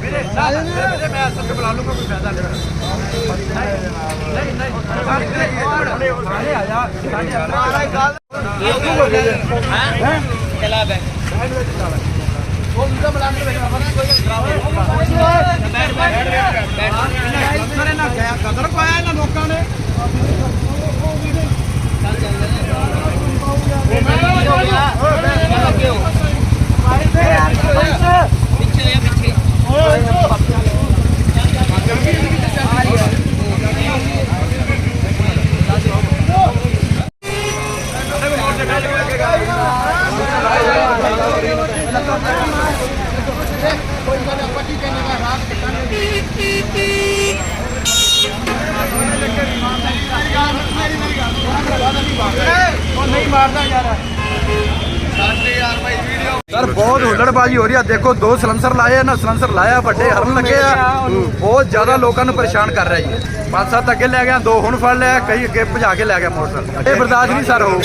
ਵੀਰੇ ਨਾ ਵੀਰੇ ਮੈਂ ਸੱਚ ਬੁਲਾ ਲੂੰਗਾ ਕੋਈ ਫਾਇਦਾ ਨਹੀਂ। ਚਲਾ ਬੈ ਉਹ ਮੁੰਡਾ ਮਲਾਨ ਤੇ ਬੈਠਾ ਬਣਾ ਕੋਈ ਕਰਾਓ ਸਰ, ਬਹੁਤ ਹੁੱਲੜਬਾਜੀ ਹੋ ਰਹੀ ਆ। ਦੇਖੋ, ਦੋ ਸਲੰਸਰ ਲਾਏ ਆ ਨਾ ਸਲੰਸਰ ਲਾਇਆ, ਵੱਡੇ ਹਰਨ ਲੱਗੇ ਆ। ਬਹੁਤ ਜ਼ਿਆਦਾ ਲੋਕਾਂ ਨੂੰ ਪਰੇਸ਼ਾਨ ਕਰ ਰਿਹਾ ਜੀ। ਪੰਜ ਸੱਤ ਅੱਗੇ ਲੈ ਗਿਆ, ਦੋ ਹੁਣ ਫੜ ਲਿਆ, ਕਈ ਅੱਗੇ ਭਜਾ ਕੇ ਲੈ ਗਿਆ ਮੋਟਰਸਾਈਕਲ। ਇਹ ਬਰਦਾਸ਼ਤ ਨਹੀਂ, ਸਰ ਹੋਊ